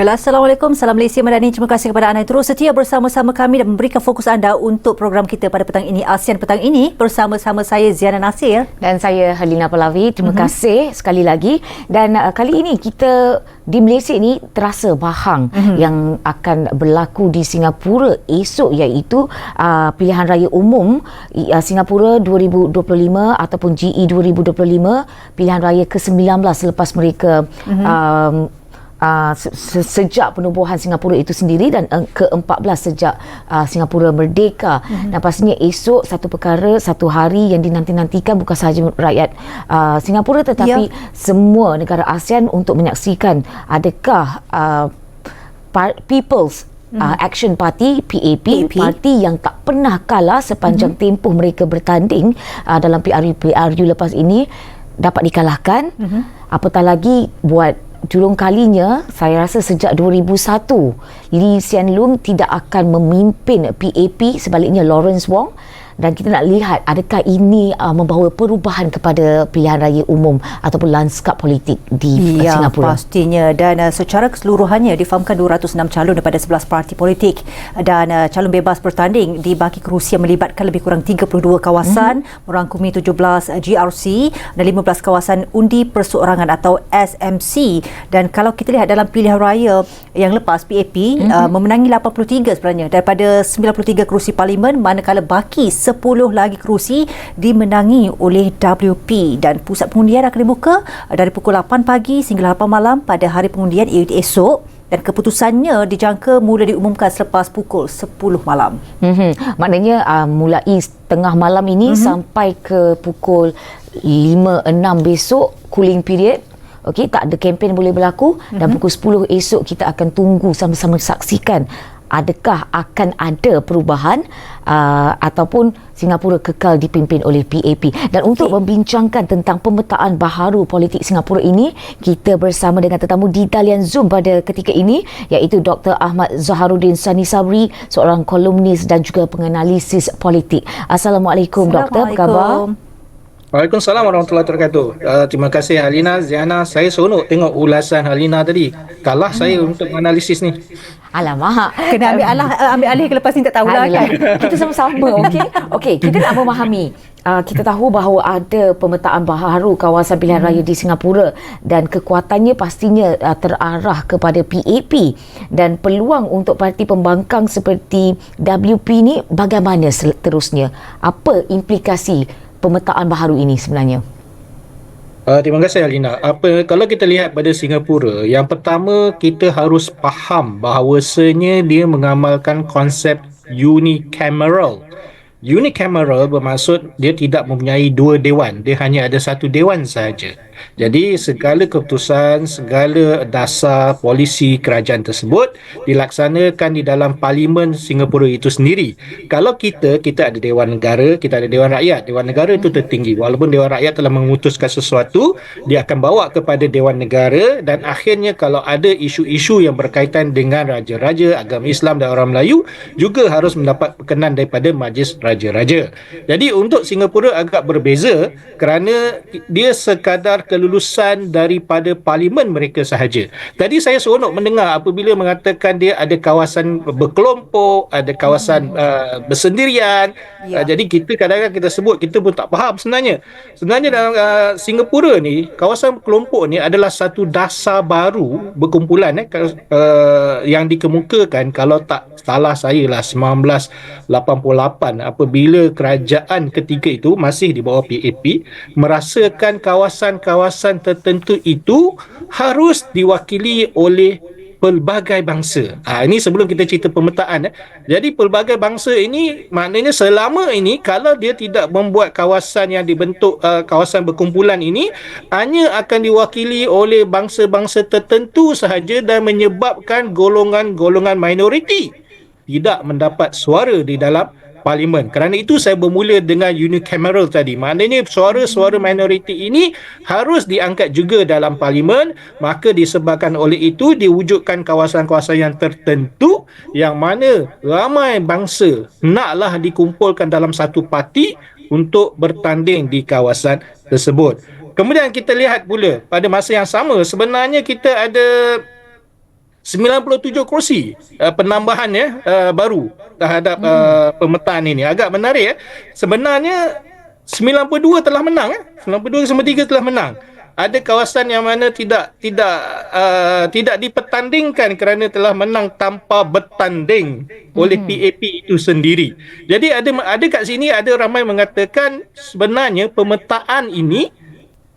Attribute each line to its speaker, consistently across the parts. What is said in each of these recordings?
Speaker 1: Baiklah, Assalamualaikum. Salam Malaysia Madani. Terima kasih kepada anda yang terus setia bersama-sama kami dan memberikan fokus anda untuk program kita pada petang ini, ASEAN petang ini bersama-sama saya Ziana Nasir.
Speaker 2: Dan saya Halina Palavi. Terima mm-hmm. kasih sekali lagi. Dan uh, kali ini kita di Malaysia ini terasa bahang mm-hmm. yang akan berlaku di Singapura esok iaitu uh, pilihan raya umum uh, Singapura 2025 ataupun GE 2025 pilihan raya ke-19 selepas mereka mm-hmm. um, uh, se- sejak penubuhan Singapura itu sendiri dan uh, ke-14 sejak uh, Singapura merdeka. Mm-hmm. Dan pastinya esok satu perkara, satu hari yang dinanti-nantikan bukan sahaja rakyat uh, Singapura tetapi yeah. semua negara ASEAN untuk menyaksikan adakah uh, People's uh, Action Party PAP, PAP parti yang tak pernah kalah sepanjang mm-hmm. tempoh mereka bertanding uh, dalam PRU PRU lepas ini dapat dikalahkan mm-hmm. apatah lagi buat julung kalinya saya rasa sejak 2001 Lee Hsien Loong tidak akan memimpin PAP sebaliknya Lawrence Wong dan kita nak lihat adakah ini uh, membawa perubahan kepada pilihan raya umum ataupun lanskap politik di
Speaker 1: ya,
Speaker 2: Singapura.
Speaker 1: pastinya dan uh, secara keseluruhannya difahamkan 206 calon daripada 11 parti politik dan uh, calon bebas bertanding dibagi kerusi yang melibatkan lebih kurang 32 kawasan mm-hmm. merangkumi 17 GRC dan 15 kawasan undi perseorangan atau SMC dan kalau kita lihat dalam pilihan raya yang lepas PAP mm-hmm. uh, memenangi 83 sebenarnya daripada 93 kerusi parlimen manakala baki 10 lagi kerusi dimenangi oleh WP dan pusat pengundian akan dibuka dari pukul 8 pagi sehingga 8 malam pada hari pengundian iaitu esok dan keputusannya dijangka mula diumumkan selepas pukul 10 malam.
Speaker 2: Mm-hmm. Maknanya uh, mulai tengah malam ini mm-hmm. sampai ke pukul 5 6 besok cooling period Okey, tak ada kempen boleh berlaku mm-hmm. dan mhm. pukul 10 esok kita akan tunggu sama-sama saksikan adakah akan ada perubahan uh, ataupun Singapura kekal dipimpin oleh PAP dan untuk okay. membincangkan tentang pemetaan baharu politik Singapura ini kita bersama dengan tetamu di talian Zoom pada ketika ini iaitu Dr. Ahmad Zaharuddin Sani Sabri seorang kolumnis dan juga penganalisis politik Assalamualaikum, Assalamualaikum. Doktor apa khabar
Speaker 3: Waalaikumsalam warahmatullahi wabarakatuh. Uh, terima kasih Halina, Ziana. Saya seronok tengok ulasan Halina tadi. Kalah hmm. saya untuk menganalisis ni.
Speaker 2: Alamak.
Speaker 1: Kena ambil, alah, ambil alih ke lepas ni tak tahulah kan.
Speaker 2: Kita sama-sama, okey? Okey, kita nak memahami. Uh, kita tahu bahawa ada pemetaan baharu kawasan pilihan raya di Singapura dan kekuatannya pastinya uh, terarah kepada PAP dan peluang untuk parti pembangkang seperti WP ni bagaimana seterusnya? Apa implikasi pemetaan baharu ini sebenarnya?
Speaker 3: Uh, terima kasih Alina. Apa kalau kita lihat pada Singapura, yang pertama kita harus faham bahawasanya dia mengamalkan konsep unicameral. Unicameral bermaksud dia tidak mempunyai dua dewan, dia hanya ada satu dewan sahaja. Jadi segala keputusan, segala dasar polisi kerajaan tersebut dilaksanakan di dalam parlimen Singapura itu sendiri. Kalau kita, kita ada Dewan Negara, kita ada Dewan Rakyat. Dewan Negara itu tertinggi. Walaupun Dewan Rakyat telah memutuskan sesuatu, dia akan bawa kepada Dewan Negara dan akhirnya kalau ada isu-isu yang berkaitan dengan raja-raja, agama Islam dan orang Melayu juga harus mendapat perkenan daripada Majlis Raja-Raja. Jadi untuk Singapura agak berbeza kerana dia sekadar kelulusan daripada parlimen mereka sahaja. Tadi saya seronok mendengar apabila mengatakan dia ada kawasan berkelompok, ada kawasan uh, bersendirian. Ya. Uh, jadi kita kadang-kadang kita sebut kita pun tak faham sebenarnya. Sebenarnya dalam uh, Singapura ni kawasan kelompok ni adalah satu dasar baru berkumpulan eh uh, yang dikemukakan kalau tak salah saya lah 1988 apabila kerajaan ketiga itu masih di bawah PAP merasakan kawasan-kawasan kawasan tertentu itu harus diwakili oleh pelbagai bangsa. Ha, ini sebelum kita cerita pemetaan. Eh. Jadi pelbagai bangsa ini maknanya selama ini kalau dia tidak membuat kawasan yang dibentuk uh, kawasan berkumpulan ini hanya akan diwakili oleh bangsa-bangsa tertentu sahaja dan menyebabkan golongan-golongan minoriti tidak mendapat suara di dalam parlimen. Kerana itu saya bermula dengan unicameral tadi. Maknanya suara-suara minoriti ini harus diangkat juga dalam parlimen. Maka disebabkan oleh itu diwujudkan kawasan-kawasan yang tertentu yang mana ramai bangsa naklah dikumpulkan dalam satu parti untuk bertanding di kawasan tersebut. Kemudian kita lihat pula pada masa yang sama sebenarnya kita ada 97 kursi uh, penambahan ya uh, baru terhadap uh, pemetaan ini. Agak menarik ya. Sebenarnya 92 telah menang eh 92 sama 3 telah menang. Ada kawasan yang mana tidak tidak uh, tidak dipertandingkan kerana telah menang tanpa bertanding oleh PAP itu sendiri. Jadi ada ada kat sini ada ramai mengatakan sebenarnya pemetaan ini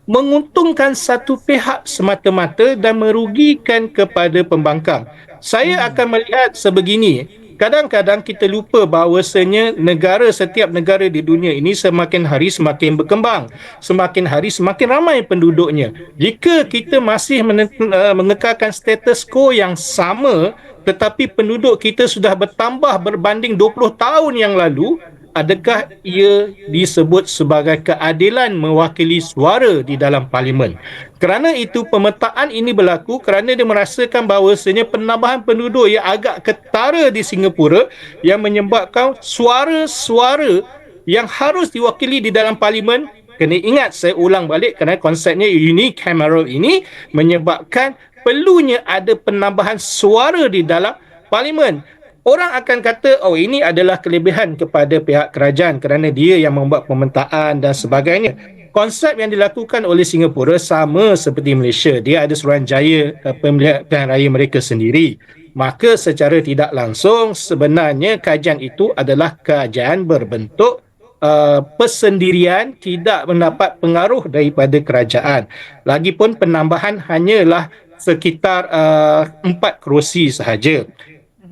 Speaker 3: menguntungkan satu pihak semata-mata dan merugikan kepada pembangkang. Saya akan melihat sebegini. Kadang-kadang kita lupa bahawasanya negara setiap negara di dunia ini semakin hari semakin berkembang. Semakin hari semakin ramai penduduknya. Jika kita masih uh, mengekalkan status quo yang sama tetapi penduduk kita sudah bertambah berbanding 20 tahun yang lalu, adakah ia disebut sebagai keadilan mewakili suara di dalam parlimen. Kerana itu pemetaan ini berlaku kerana dia merasakan bahawasanya penambahan penduduk yang agak ketara di Singapura yang menyebabkan suara-suara yang harus diwakili di dalam parlimen kena ingat saya ulang balik kerana konsepnya unicameral ini menyebabkan perlunya ada penambahan suara di dalam parlimen orang akan kata oh ini adalah kelebihan kepada pihak kerajaan kerana dia yang membuat pemetaan dan sebagainya konsep yang dilakukan oleh Singapura sama seperti Malaysia dia ada suruhanjaya uh, pemilihan raya mereka sendiri maka secara tidak langsung sebenarnya kajian itu adalah kajian berbentuk Uh, persendirian tidak mendapat pengaruh daripada kerajaan. Lagipun penambahan hanyalah sekitar uh, empat kerusi sahaja.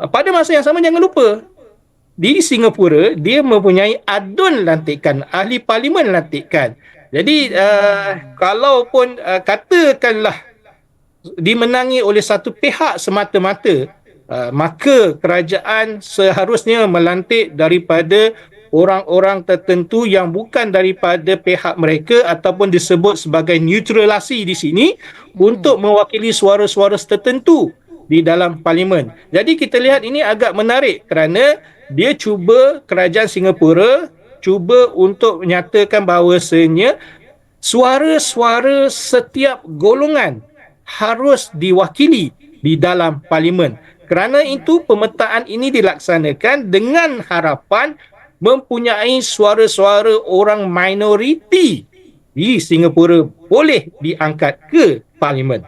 Speaker 3: Uh, pada masa yang sama jangan lupa di Singapura dia mempunyai adun lantikan ahli parlimen lantikan. Jadi uh, kalaupun uh, katakanlah dimenangi oleh satu pihak semata-mata uh, maka kerajaan seharusnya melantik daripada orang-orang tertentu yang bukan daripada pihak mereka ataupun disebut sebagai neutralasi di sini hmm. untuk mewakili suara-suara tertentu di dalam parlimen. Jadi kita lihat ini agak menarik kerana dia cuba kerajaan Singapura cuba untuk menyatakan bahawasanya suara-suara setiap golongan harus diwakili di dalam parlimen. Kerana itu pemetaan ini dilaksanakan dengan harapan mempunyai suara-suara orang minoriti di Singapura boleh diangkat ke parlimen.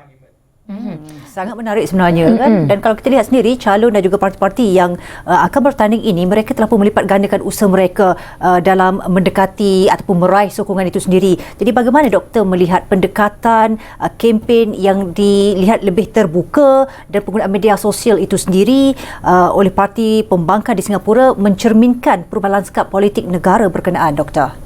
Speaker 1: Hmm, sangat menarik sebenarnya hmm, kan dan kalau kita lihat sendiri calon dan juga parti-parti yang uh, akan bertanding ini mereka telah pun melipat gandakan usaha mereka uh, dalam mendekati ataupun meraih sokongan itu sendiri. Jadi bagaimana doktor melihat pendekatan uh, kempen yang dilihat lebih terbuka dan penggunaan media sosial itu sendiri uh, oleh parti pembangkang di Singapura mencerminkan perubahan lanskap politik negara berkenaan doktor?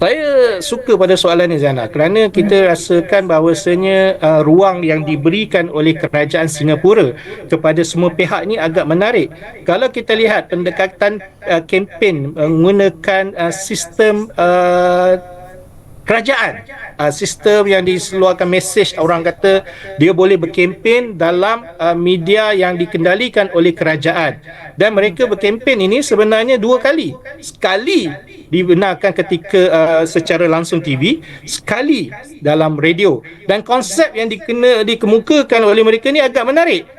Speaker 3: Saya suka pada soalan ni Zana kerana kita rasakan bahawasanya uh, ruang yang diberikan oleh kerajaan Singapura kepada semua pihak ni agak menarik. Kalau kita lihat pendekatan uh, kempen menggunakan uh, sistem uh, kerajaan. Uh, sistem yang dikeluarkan mesej orang kata dia boleh berkempen dalam uh, media yang dikendalikan oleh kerajaan. Dan mereka berkempen ini sebenarnya dua kali. Sekali dibenarkan ketika uh, secara langsung TV sekali dalam radio. Dan konsep yang dikena dikemukakan oleh mereka ni agak menarik.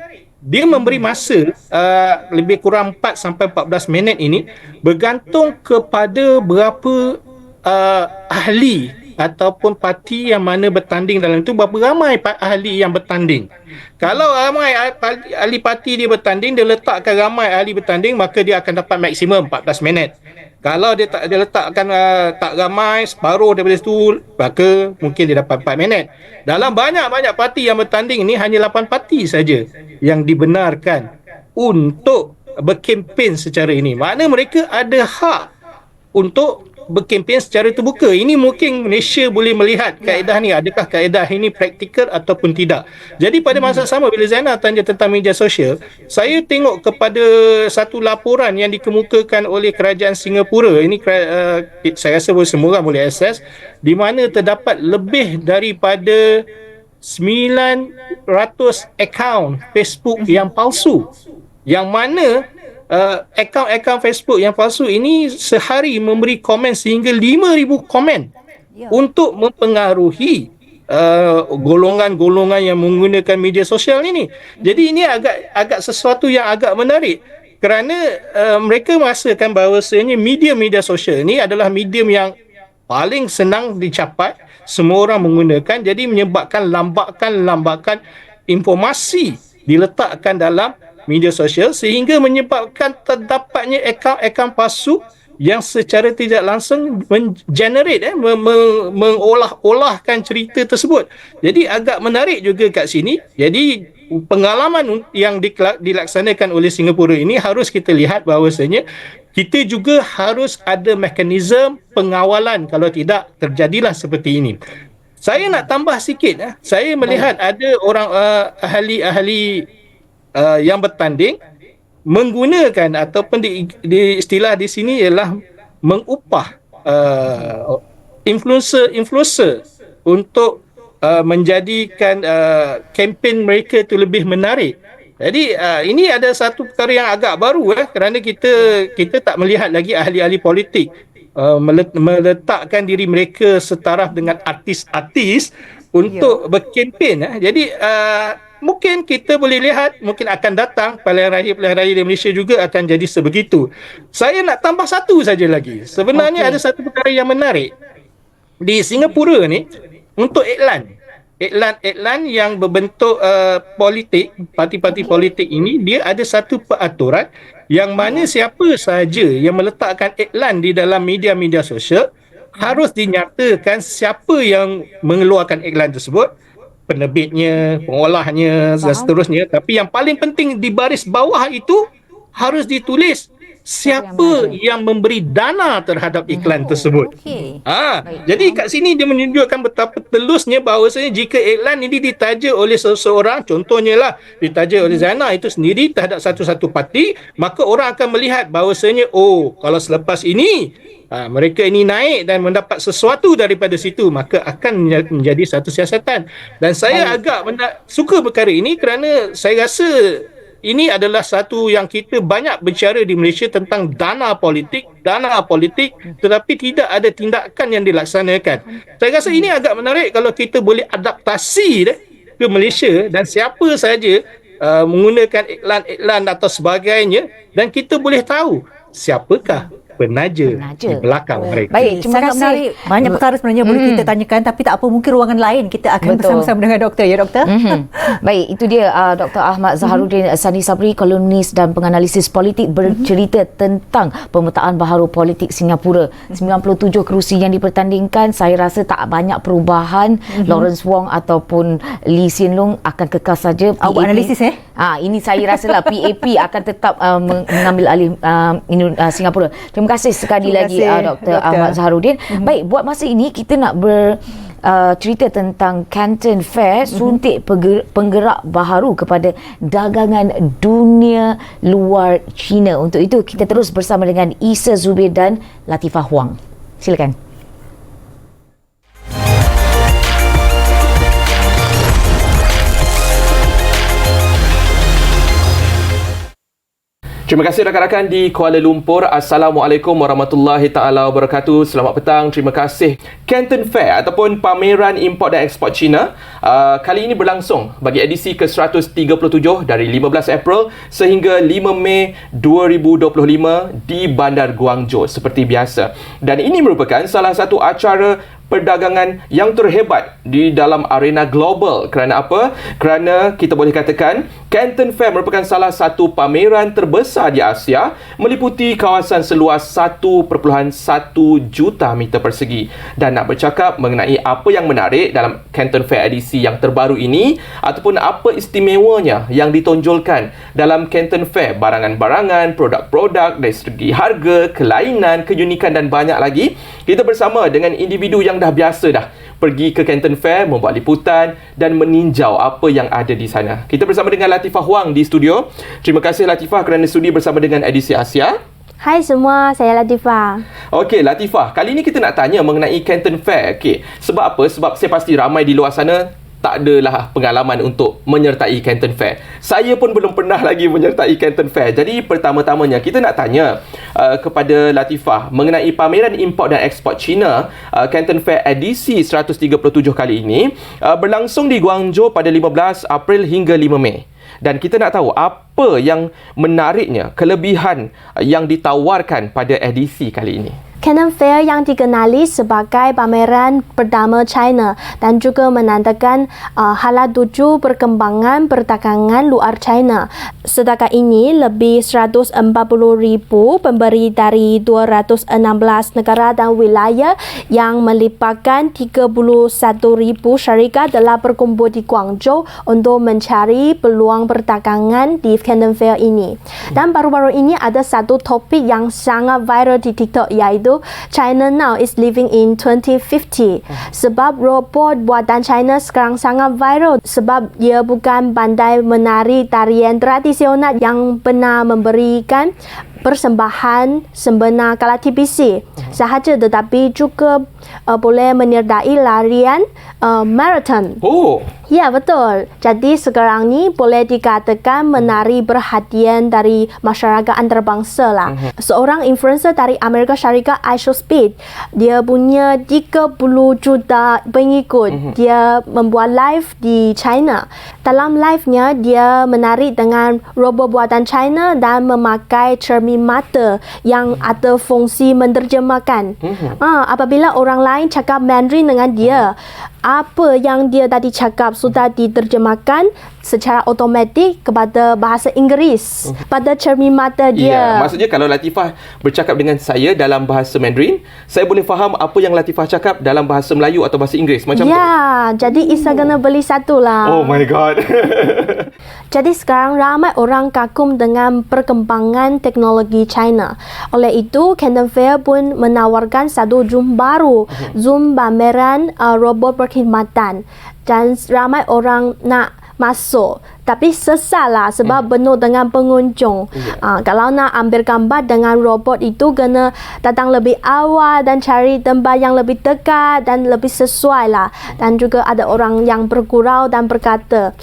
Speaker 3: Dia memberi masa uh, lebih kurang 4 sampai 14 minit ini bergantung kepada berapa uh, ahli ataupun parti yang mana bertanding dalam itu berapa ramai ahli yang bertanding. Kalau ramai ahli parti dia bertanding dia letakkan ramai ahli bertanding maka dia akan dapat maksimum 14 minit. Kalau dia tak dia letakkan uh, tak ramai separuh daripada itu maka mungkin dia dapat 4 minit. Dalam banyak-banyak parti yang bertanding ini hanya 8 parti saja yang dibenarkan untuk berkempen secara ini. Makna mereka ada hak untuk berkempen secara terbuka. Ini mungkin Malaysia boleh melihat kaedah ni adakah kaedah ini praktikal ataupun tidak. Jadi pada masa sama bila Zainal tanya tentang media sosial, saya tengok kepada satu laporan yang dikemukakan oleh kerajaan Singapura. Ini uh, saya rasa semua orang boleh akses di mana terdapat lebih daripada 900 akaun Facebook yang palsu yang mana uh, akaun-akaun Facebook yang palsu ini sehari memberi komen sehingga 5000 komen yeah. untuk mempengaruhi uh, golongan-golongan yang menggunakan media sosial ini. Jadi ini agak agak sesuatu yang agak menarik kerana uh, mereka merasakan bahawasanya media-media sosial ini adalah medium yang paling senang dicapai semua orang menggunakan jadi menyebabkan lambakan-lambakan informasi diletakkan dalam media sosial sehingga menyebabkan terdapatnya akaun-akaun palsu yang secara tidak langsung mengenerate eh mengolah-olahkan cerita tersebut. Jadi agak menarik juga kat sini. Jadi pengalaman yang dilaksanakan oleh Singapura ini harus kita lihat bahawasanya kita juga harus ada mekanisme pengawalan kalau tidak terjadilah seperti ini. Saya nak tambah sikit eh. Saya melihat ada orang uh, ahli-ahli uh, yang bertanding menggunakan ataupun di, di istilah di sini ialah mengupah uh, influencer-influencer untuk uh, menjadikan uh, kempen mereka itu lebih menarik. Jadi uh, ini ada satu perkara yang agak baru eh kerana kita kita tak melihat lagi ahli-ahli politik uh, meletakkan diri mereka setaraf dengan artis-artis untuk ya. berkempen eh. Jadi uh, mungkin kita boleh lihat mungkin akan datang pilihan raya pilihan raya di Malaysia juga akan jadi sebegitu. Saya nak tambah satu saja lagi. Sebenarnya okay. ada satu perkara yang menarik. Di Singapura ni untuk iklan iklan-iklan yang berbentuk uh, politik, parti-parti politik ini dia ada satu peraturan yang mana siapa sahaja yang meletakkan iklan di dalam media-media sosial harus dinyatakan siapa yang mengeluarkan iklan tersebut, penerbitnya, pengolahnya dan seterusnya. Tapi yang paling penting di baris bawah itu harus ditulis siapa yang, yang memberi dana terhadap iklan oh, tersebut. Okay. Ha, jadi kat sini dia menunjukkan betapa telusnya bahawasanya jika iklan ini ditaja oleh seseorang, contohnya lah ditaja oleh Zainal itu sendiri terhadap satu-satu parti, maka orang akan melihat bahawasanya oh, kalau selepas ini ha, mereka ini naik dan mendapat sesuatu daripada situ, maka akan menjadi satu siasatan. Dan saya Baik. agak menda- suka perkara ini kerana saya rasa ini adalah satu yang kita banyak bicara di Malaysia tentang dana politik, dana politik tetapi tidak ada tindakan yang dilaksanakan. Saya rasa ini agak menarik kalau kita boleh adaptasi deh, ke Malaysia dan siapa saja uh, menggunakan iklan-iklan atau sebagainya dan kita boleh tahu siapakah penaja, penaja. di belakang oh. mereka.
Speaker 1: Baik, terima Sangat kasih. Menarik. Banyak perkara sebenarnya boleh kita tanyakan tapi tak apa mungkin ruangan lain kita akan Betul. bersama-sama dengan doktor ya doktor. Mm-hmm.
Speaker 2: Baik, itu dia uh, Dr. Ahmad Zaharuddin mm-hmm. Sani Sabri kolumnis dan penganalisis politik bercerita mm-hmm. tentang pemetaan baharu politik Singapura. Mm-hmm. 97 kerusi yang dipertandingkan saya rasa tak banyak perubahan. Mm-hmm. Lawrence Wong ataupun Lee Hsien Loong akan kekal saja.
Speaker 1: Awak analisis eh?
Speaker 2: Ah, ini saya rasa lah PAP akan tetap uh, mengambil alih uh, uh, Singapura. Terima kasih sekali Terima lagi kasih, uh, Dr. Ahmad Zaharuddin. Mm-hmm. Baik, buat masa ini kita nak ber uh, cerita tentang Canton Fair mm-hmm. suntik penggerak baharu kepada dagangan dunia luar China. Untuk itu kita terus bersama dengan Isa Zubir dan Latifah Huang. Silakan.
Speaker 4: Terima kasih rakan-rakan di Kuala Lumpur. Assalamualaikum warahmatullahi taala wabarakatuh. Selamat petang. Terima kasih. Canton Fair ataupun pameran import dan ekspor China uh, kali ini berlangsung bagi edisi ke-137 dari 15 April sehingga 5 Mei 2025 di Bandar Guangzhou seperti biasa. Dan ini merupakan salah satu acara perdagangan yang terhebat di dalam arena global. Kerana apa? Kerana kita boleh katakan Canton Fair merupakan salah satu pameran terbesar di Asia meliputi kawasan seluas 1.1 juta meter persegi. Dan nak bercakap mengenai apa yang menarik dalam Canton Fair edisi yang terbaru ini ataupun apa istimewanya yang ditonjolkan dalam Canton Fair barangan-barangan, produk-produk dari segi harga, kelainan, keunikan dan banyak lagi. Kita bersama dengan individu yang dah biasa dah pergi ke Canton Fair membuat liputan dan meninjau apa yang ada di sana. Kita bersama dengan Latifah Huang di studio. Terima kasih Latifah kerana sudi bersama dengan edisi Asia.
Speaker 5: Hai semua, saya Latifah.
Speaker 4: Okey, Latifah. Kali ini kita nak tanya mengenai Canton Fair. Okey, sebab apa? Sebab saya pasti ramai di luar sana tak adalah pengalaman untuk menyertai Canton Fair. Saya pun belum pernah lagi menyertai Canton Fair. Jadi pertama-tamanya kita nak tanya uh, kepada Latifah mengenai pameran import dan ekspor China uh, Canton Fair edisi 137 kali ini uh, berlangsung di Guangzhou pada 15 April hingga 5 Mei. Dan kita nak tahu apa yang menariknya, kelebihan yang ditawarkan pada edisi kali ini.
Speaker 5: Canton Fair yang dikenali sebagai pameran pertama China dan juga menandakan uh, hala tuju perkembangan perdagangan luar China. Setakat ini, lebih 140,000 pemberi dari 216 negara dan wilayah yang melibatkan 31,000 syarikat telah berkumpul di Guangzhou untuk mencari peluang perdagangan di Canton Fair ini. Dan baru-baru ini ada satu topik yang sangat viral di TikTok iaitu China now is living in 2050 sebab robot buatan China sekarang sangat viral. Sebab dia bukan pandai menari tarian tradisional yang pernah memberikan persembahan sempena kala TBC sahaja tetapi juga uh, boleh menyertai larian uh, marathon.
Speaker 4: Oh,
Speaker 5: Ya betul. Jadi sekarang ni boleh dikatakan menari perhatian dari masyarakat antarabangsa lah. Seorang influencer dari Amerika Syarikat Aisha Speed, dia punya 30 juta pengikut. Dia membuat live di China. Dalam live-nya dia menari dengan robot buatan China dan memakai cermin mata yang ada fungsi menerjemahkan. Ah, apabila orang lain cakap Mandarin dengan dia, apa yang dia tadi cakap sudah diterjemahkan secara automatik kepada bahasa Inggeris pada cermin mata
Speaker 4: ya.
Speaker 5: dia.
Speaker 4: Maksudnya kalau Latifah bercakap dengan saya dalam bahasa Mandarin, saya boleh faham apa yang Latifah cakap dalam bahasa Melayu atau bahasa Inggeris macam tu.
Speaker 5: Ya, jadi Isa kena beli satu lah.
Speaker 4: Oh my god.
Speaker 5: Jadi sekarang ramai orang kagum dengan perkembangan teknologi China. Oleh itu, Canton Fair pun menawarkan satu Zoom baru, Zoom pameran uh, robot perkhidmatan. Dan ramai orang nak masuk. Tapi sesat lah sebab penuh dengan pengunjung. Uh, kalau nak ambil gambar dengan robot itu kena datang lebih awal dan cari tempat yang lebih dekat dan lebih sesuai lah. Dan juga ada orang yang bergurau dan berkata,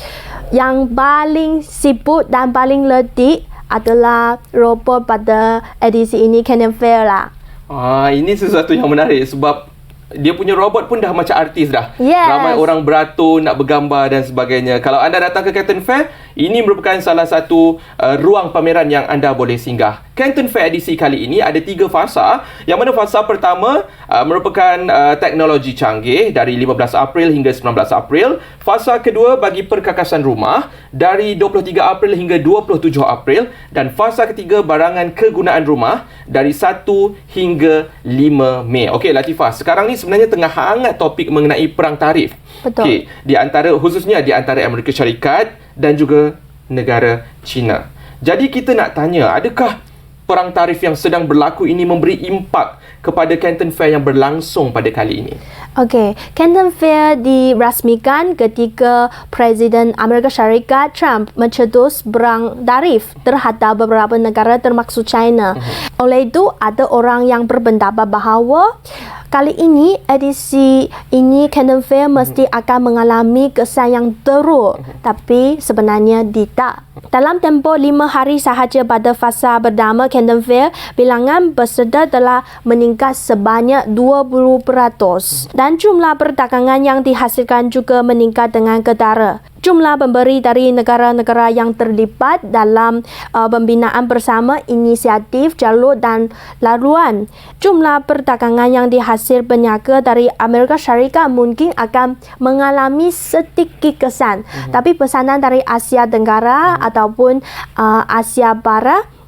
Speaker 5: yang paling sibuk dan paling letih adalah robot pada edisi ini Cannon Fair lah.
Speaker 4: Ah, ini sesuatu yang menarik sebab dia punya robot pun dah macam artis dah.
Speaker 5: Yes.
Speaker 4: Ramai orang beratur nak bergambar dan sebagainya. Kalau anda datang ke Canton Fair, ini merupakan salah satu uh, ruang pameran yang anda boleh singgah. Canton Fair edisi kali ini ada tiga fasa. Yang mana fasa pertama uh, merupakan uh, teknologi canggih dari 15 April hingga 19 April. Fasa kedua bagi perkakasan rumah dari 23 April hingga 27 April dan fasa ketiga barangan kegunaan rumah dari 1 hingga 5 Mei. Okey Latifah, sekarang ni sebenarnya tengah hangat topik mengenai perang tarif.
Speaker 5: Betul.
Speaker 4: Okey, di antara khususnya di antara Amerika Syarikat dan juga negara China. Jadi kita nak tanya, adakah perang tarif yang sedang berlaku ini memberi impak kepada Canton Fair yang berlangsung pada kali ini?
Speaker 5: Okey, Canton Fair dirasmikan ketika Presiden Amerika Syarikat Trump mencetus perang tarif terhadap beberapa negara termasuk China. Oleh itu, ada orang yang berpendapat bahawa kali ini edisi ini Canton Fair mesti akan mengalami kesan yang teruk, tapi sebenarnya tidak. Dalam tempoh lima hari sahaja pada fasa pertama Canton Fair, bilangan peserta telah meningkat sebanyak 20% dan jumlah perdagangan yang dihasilkan juga meningkat dengan ketara. Jumlah pemberi dari negara-negara yang terlibat dalam uh, pembinaan bersama inisiatif jalur dan laluan. Jumlah perdagangan yang dihasil peniaga dari Amerika Syarikat mungkin akan mengalami sedikit kesan. Tapi pesanan dari Asia Tenggara ataupun uh, Asia Barat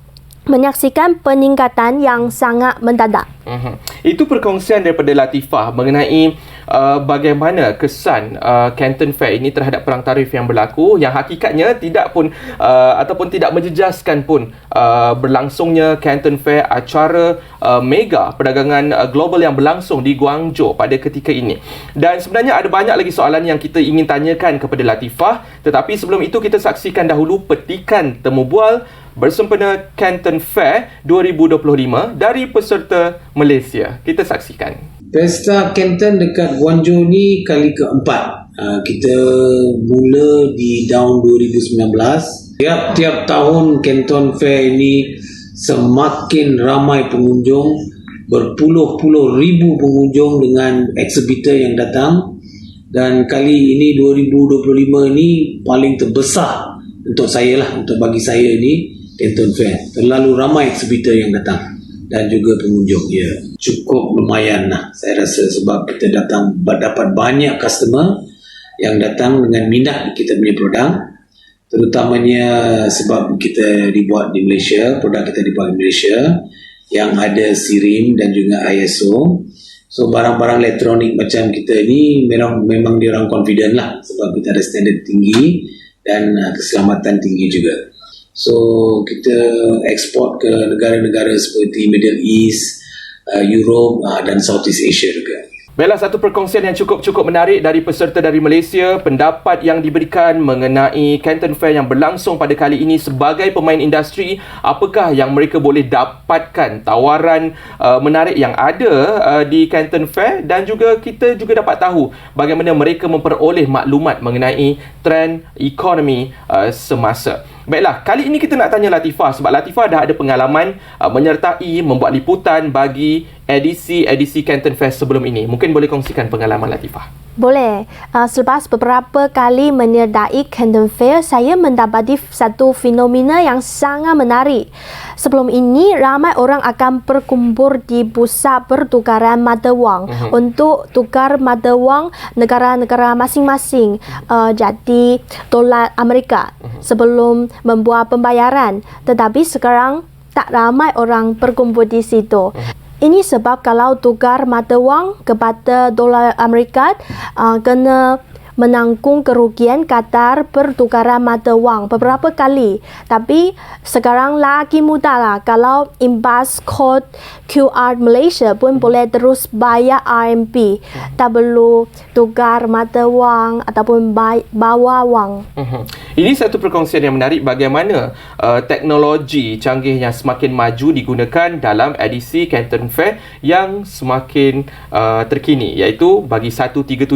Speaker 5: menyaksikan peningkatan yang sangat mendadak.
Speaker 4: Uh-huh. Itu perkongsian daripada Latifah mengenai uh, bagaimana kesan uh, Canton Fair ini terhadap perang tarif yang berlaku yang hakikatnya tidak pun uh, ataupun tidak menjejaskan pun uh, berlangsungnya Canton Fair acara uh, mega perdagangan uh, global yang berlangsung di Guangzhou pada ketika ini. Dan sebenarnya ada banyak lagi soalan yang kita ingin tanyakan kepada Latifah tetapi sebelum itu kita saksikan dahulu petikan temu bual bersempena Canton Fair 2025 dari peserta Malaysia. Kita saksikan.
Speaker 6: Pesta Canton dekat Guangzhou ni kali keempat. Uh, kita mula di tahun 2019. Tiap-tiap tahun Canton Fair ini semakin ramai pengunjung, berpuluh-puluh ribu pengunjung dengan exhibitor yang datang dan kali ini 2025 ini paling terbesar untuk saya lah, untuk bagi saya ini Canton Fair. Terlalu ramai exhibitor yang datang dan juga pengunjung. Ya cukup lumayan lah. Saya rasa sebab kita datang dapat banyak customer yang datang dengan minat kita punya produk. Terutamanya sebab kita dibuat di Malaysia produk kita dibuat di Malaysia yang ada SIRIM dan juga ISO so barang-barang elektronik macam kita ni memang memang dia orang confident lah sebab kita ada standard tinggi dan uh, keselamatan tinggi juga So kita ekspor ke negara-negara seperti Middle East, uh, Europe uh, dan Southeast Asia juga.
Speaker 4: Baiklah, satu perkongsian yang cukup-cukup menarik dari peserta dari Malaysia, pendapat yang diberikan mengenai Canton Fair yang berlangsung pada kali ini sebagai pemain industri, apakah yang mereka boleh dapatkan tawaran uh, menarik yang ada uh, di Canton Fair dan juga kita juga dapat tahu bagaimana mereka memperoleh maklumat mengenai trend ekonomi uh, semasa. Baiklah, kali ini kita nak tanya Latifah sebab Latifah dah ada pengalaman uh, menyertai membuat liputan bagi edisi-edisi Canton Fest sebelum ini. Mungkin boleh kongsikan pengalaman Latifah.
Speaker 5: Boleh. Uh, selepas beberapa kali menyertai Canton Fair, saya mendapati satu fenomena yang sangat menarik. Sebelum ini, ramai orang akan berkumpul di pusat pertukaran mata wang uh-huh. untuk tukar mata wang negara-negara masing-masing. Uh, jadi, dolar Amerika uh-huh. sebelum membuat pembayaran. Tetapi sekarang, tak ramai orang berkumpul di situ. Uh-huh. Ini sebab kalau tukar mata wang kepada dolar Amerika uh, kena menanggung kerugian Qatar pertukaran mata wang beberapa kali. Tapi sekarang lagi mudah lah. Kalau imbas kod QR Malaysia pun boleh terus bayar RMB. Tak perlu tukar mata wang ataupun bawa wang.
Speaker 4: Mhm. Ini satu perkongsian yang menarik bagaimana uh, teknologi canggih yang semakin maju digunakan dalam edisi Canton Fair yang semakin uh, terkini iaitu bagi 137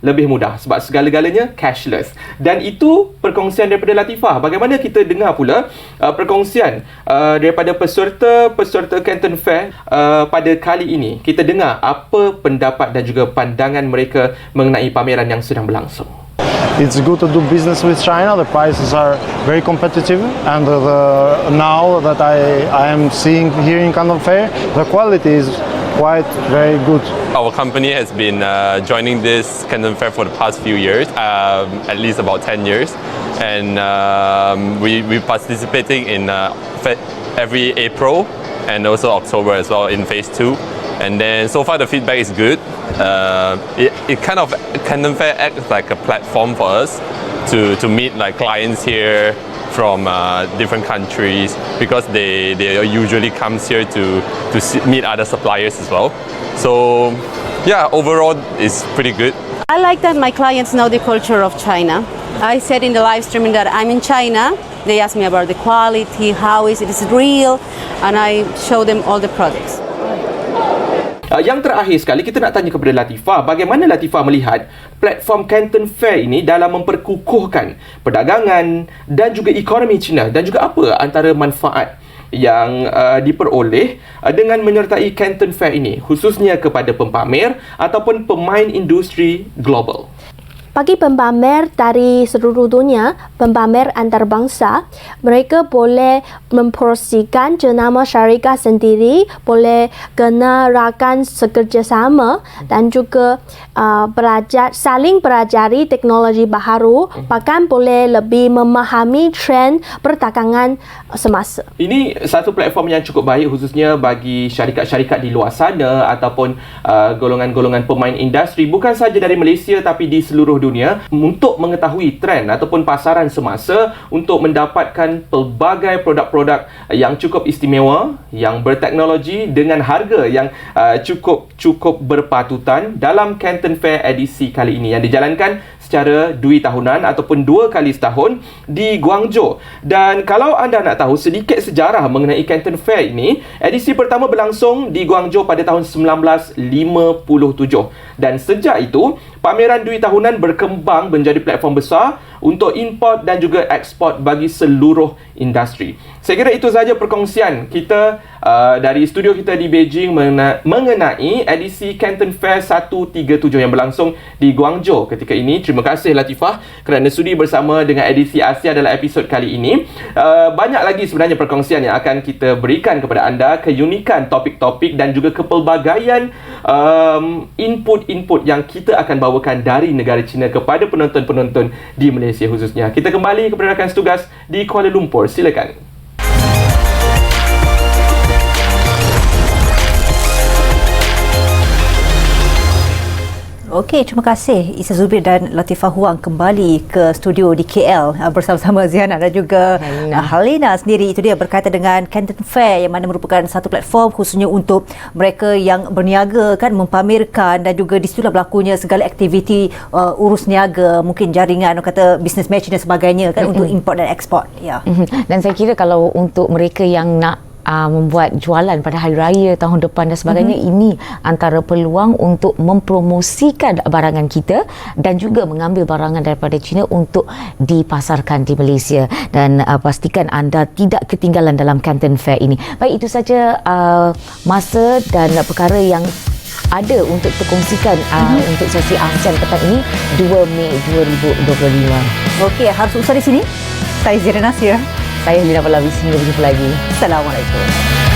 Speaker 4: lebih mudah sebab segala-galanya cashless. Dan itu perkongsian daripada Latifah. Bagaimana kita dengar pula uh, perkongsian uh, daripada peserta-peserta Canton Fair uh, pada kali ini. Kita dengar apa pendapat dan juga pandangan mereka mengenai pameran yang sedang berlangsung.
Speaker 7: It's good to do business with China. The prices are very competitive, and the, now that I, I am seeing here in Canton Fair, the quality is quite very good.
Speaker 8: Our company has been uh, joining this Canton Fair for the past few years, um, at least about 10 years. And um, we, we're participating in uh, every April and also October as well in phase two. And then so far the feedback is good. Uh, it, it kind of Canton Fair acts like a platform for us to, to meet like clients here from uh, different countries because they, they usually comes here to, to meet other suppliers as well. So yeah, overall it's pretty good.
Speaker 9: I like that my clients know the culture of China. I said in the live streaming that I'm in China. They ask me about the quality, how is it, is real, and I show them all the products.
Speaker 4: Uh, yang terakhir sekali kita nak tanya kepada Latifah bagaimana Latifah melihat platform Canton Fair ini dalam memperkukuhkan perdagangan dan juga ekonomi China dan juga apa antara manfaat yang uh, diperoleh uh, dengan menyertai Canton Fair ini khususnya kepada pempamer ataupun pemain industri global.
Speaker 5: Bagi pempamer dari seluruh dunia, pempamer antarabangsa, mereka boleh mempromosikan jenama syarikat sendiri, boleh kena rakan sekerjasama dan juga uh, belajar, saling pelajari teknologi baharu, bahkan boleh lebih memahami trend perdagangan semasa.
Speaker 4: Ini satu platform yang cukup baik khususnya bagi syarikat-syarikat di luar sana ataupun uh, golongan-golongan pemain industri bukan saja dari Malaysia tapi di seluruh dunia untuk mengetahui trend ataupun pasaran semasa untuk mendapatkan pelbagai produk-produk yang cukup istimewa yang berteknologi dengan harga yang uh, cukup cukup berpatutan dalam Canton Fair edisi kali ini yang dijalankan secara dui tahunan ataupun dua kali setahun di Guangzhou. Dan kalau anda nak tahu sedikit sejarah mengenai Canton Fair ini, edisi pertama berlangsung di Guangzhou pada tahun 1957. Dan sejak itu, pameran Dui tahunan berkembang menjadi platform besar untuk import dan juga ekspor bagi seluruh industri. Saya kira itu sahaja perkongsian kita uh, dari studio kita di Beijing mengena- mengenai edisi Canton Fair 137 yang berlangsung di Guangzhou ketika ini. Terima kasih Latifah kerana sudi bersama dengan edisi Asia dalam episod kali ini. Uh, banyak lagi sebenarnya perkongsian yang akan kita berikan kepada anda keunikan topik-topik dan juga kepelbagaian um, input-input yang kita akan bawakan dari negara China kepada penonton-penonton di Malaysia khususnya. Kita kembali kepada rakan setugas di Kuala Lumpur. Silakan.
Speaker 1: Okey, terima kasih Isa Zubir dan Latifah Huang kembali ke studio di KL uh, bersama-sama Ziana dan juga
Speaker 2: Halina.
Speaker 1: uh, Halina sendiri. Itu dia berkaitan dengan Canton Fair yang mana merupakan satu platform khususnya untuk mereka yang berniaga kan mempamerkan dan juga di situlah berlakunya segala aktiviti uh, urus niaga, mungkin jaringan kata business match dan sebagainya kan untuk import dan ekspor. Ya.
Speaker 2: Mhm. Dan saya kira kalau untuk mereka yang nak uh, membuat jualan pada hari raya tahun depan dan sebagainya mm-hmm. ini antara peluang untuk mempromosikan barangan kita dan juga mengambil barangan daripada China untuk dipasarkan di Malaysia dan uh, pastikan anda tidak ketinggalan dalam Canton Fair ini. Baik itu saja uh, masa dan perkara yang ada untuk terkongsikan uh, mm-hmm. untuk sesi ASEAN petang ini 2 Mei 2025.
Speaker 1: Okey, harus usah di sini. Saya Zira Nasir.
Speaker 2: Saya Lina Palawi, sehingga berjumpa lagi.
Speaker 1: Assalamualaikum.